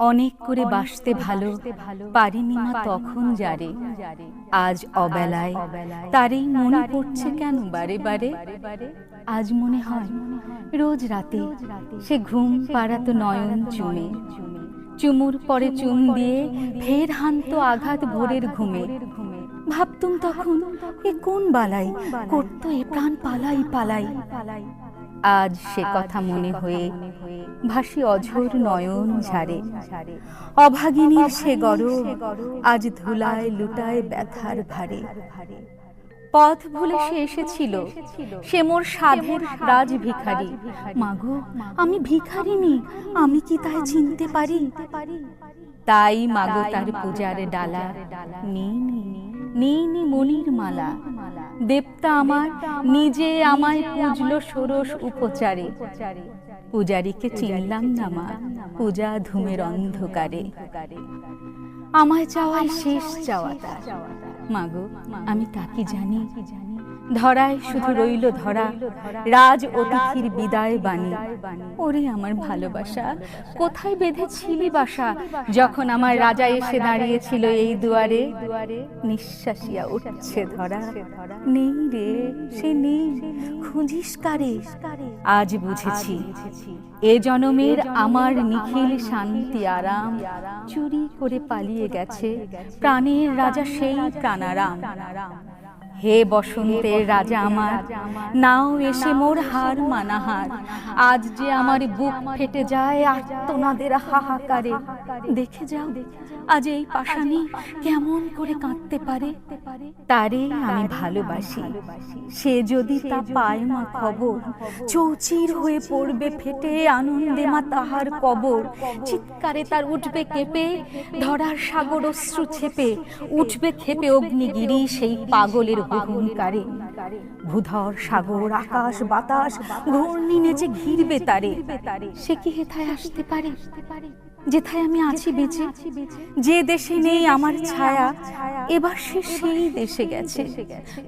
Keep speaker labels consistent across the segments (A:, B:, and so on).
A: অনেক করে বাসতে ভালো পারিনি মা তখন যারে। আজ অবেলায় তারই মনে পড়ছে কেন বারে বারে? আজ মনে হয় রোজ রাতে সে ঘুম পাড়াতো নয়ন চুমে। চুমুর পরে চুম দিয়ে ফের হান্ত আঘাত ভোরের ঘুমে। ভাবতুম তখন এ কোন বালাই? করতো এ প্রাণ পালাই পালাই। আজ সে কথা মনে হয়ে ভাসি অঝোর নয়ন ঝাড়ে। অভাগিনীর সে গরব আজ ধুলায় লুটায় ব্যথার ভারে। পথ ভুলে সে এসেছিল, সে মোর সাধের রাজ ভিখারি। মাগো, আমি ভিখারিনি আমি কি তাই চিনতে পারি? তাই মাগো তার পূজার ডালা নিনি নিনি মনির মালা। দেবতা আমার, নিজে আমায় পুজল ষোড়শ উপচারে। পূজারীকে চিনলাম না মা, পূজা ধুমের অন্ধকারে। আমায় চাওয়াই শেষ চাওয়া তার। মাগো, আমি তাকে জানি? ধরায় শুধু রইল ধরা। রাজ অতিথির বিদায় বাণী। ওরে আমার ভালোবাসা, কোথায় বেঁধেছিলি বাসা যখন আমার রাজা এসে দাঁড়িয়েছিল এই দুয়ারে? নিঃশ্বাসিয়া উঠছে ধরা। নেই রে, সে নেই। খুঁজিস কারে? আজ বুঝেছি। এ জনমের আমার নিখিল শান্তি আরাম। চুরি করে পালিয়ে গেছে। প্রাণের রাজা সেই প্রাণারাম। হে বসন্তের রাজা আমার, নাও এসে মোর হার মানাহার। আজ যে আমার বুক ফেটে যায় আর্তনাদের হাহাকারে। দেখে যাও, আজ এই পাশানি কেমন করে কাঁদতে পারে। তারে আমি ভালোবাসি। সে যদি তা পায় মা খবর, চৌচির হয়ে পড়বে ফেটে আনন্দে মা তাহার কবর। চিৎকারে তার উঠবে কেঁপে, ধরার সাগর অশ্রু ছেপে, উঠবে খেপে অগ্নিগিরি সেই পাগলের ভূধর সাগর আকাশ বাতাস ঘূর্ণি নেচে ঘিরবে তারে। সে কি হেথায় আসতে পারে? যেথায় আমি আছি বেঁচে? যে দেশে নেই আমার ছায়া এবার সে সেই দেশে গেছে।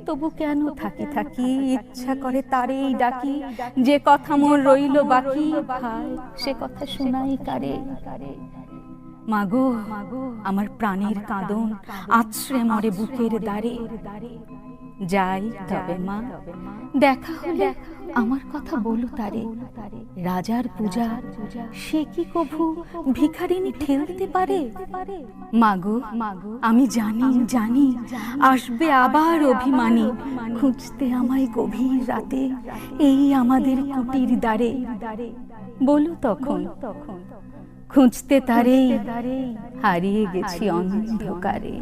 A: তবু কেন থাকি থাকি? ইচ্ছা করে তারেই ডাকি। যে কথা মোর রইল বাকি সে কথা শোনাই কারে মাগো আমার প্রাণের কাঁদন আছড়ে মরে বুকের দ্বারে যাই তবে মা, দেখা হলে আমার কথা বলো তারে। রাজার পূজা, সে কি কভু ভিখারিনী ঠেলতে পারে? মাগো মাগো আমি জানি জানি, আসবে আবার অভিমানী। খুঁজতে আমায় গভীর রাতে এই আমাদের কুটির দ্বারে। বলো তখন তখন খুঁজতে তারেই হারিয়ে গেছি অন্ধকারে।